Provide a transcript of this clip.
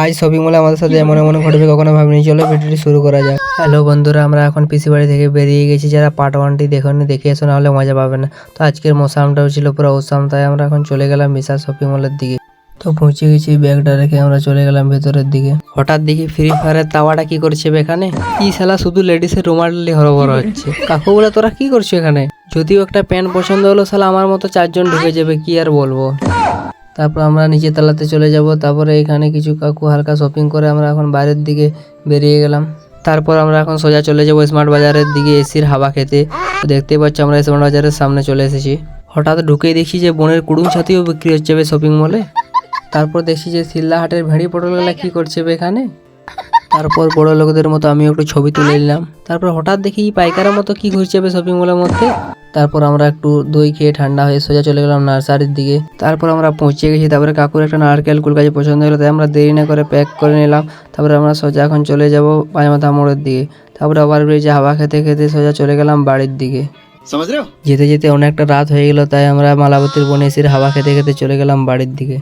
আজ শপিং মলে আমাদের সাথে এমন এমন ঘটবে, কখনো ভাবিনি। চলো ভিডিওটি শুরু করা যাক। হ্যালো বন্ধুরা, আমরা এখন পিসি বাড়ি থেকে বেরিয়ে গেছি। যারা পার্ট ওয়ানটি দেখুন, দেখে এসো, নাহলে মজা পাবে না। তো আজকের মৌসামটাও ছিল পুরো ওসাম তাই আমরা এখন চলে গেলাম বিশাল শপিং মলের দিকে। তো পৌঁছে গেছি ব্যাগটা রেখে, আমরা চলে গেলাম ভেতরের দিকে। হঠাৎ দেখি ফ্রি ফায়ারের তাওয়াটা কি করছে এখানে? কি শালা, শুধু লেডিসের রুমালি হরবর হচ্ছে। কাকু বলে, তোরা কি করছ এখানে? যদিও একটা প্যান্ট পছন্দ হলো, শালা, আমার মতো চারজন ঢুকে যাবে, কি আর বলব? তারপর আমরা নিচে তলাতে চলে যাব। তারপরে এখানে কিছু কাকু হালকা শপিং করে আমরা এখন বাইরের দিকে বেরিয়ে গেলাম। তারপর আমরা এখন সোজা চলে যাব স্মার্ট বাজারের দিকে এসির হাওয়া খেতে। দেখতে পাচ্ছি আমরা স্মার্ট বাজারের সামনে চলে এসেছি। হঠাৎ ঢুকে দেখি যে বনের কুড়ুম ছাতিও বিক্রি হচ্ছে শপিং মলে তারপর দেখছি যে শিল্লাহাটের ভেড়ি পটলগুলা কি করছে এখানে। তারপর বড় লোকদের মতো আমি একটু ছবি তুলে নিলাম। তারপর হঠাৎ দেখি পাইকারের মতো কি ঘুরছে শপিং মলের মধ্যে। তারপর আমরা একটু দই খেয়ে ঠান্ডা হয়ে সোজা চলে গেলাম নার্সারির দিকে। তারপর আমরা পৌঁছে গেছি। তারপরে কাকুর একটা নারকেল কুল গাছে পছন্দ হলো তাই আমরা দেরি না করে প্যাক করে নিলাম। তারপরে আমরা সোজা এখন চলে যাব পাঁচমাথা মোড়ের দিকে। তারপরে ওভারব্রিজে হাওয়া খেতে খেতে সোজা চলে গেলাম বাড়ির দিকে। যেতে যেতে অনেকটা রাত হয়ে গেল তাই আমরা মালাবতীর বনে এসির হাওয়া খেতে খেতে চলে গেলাম বাড়ির দিকে।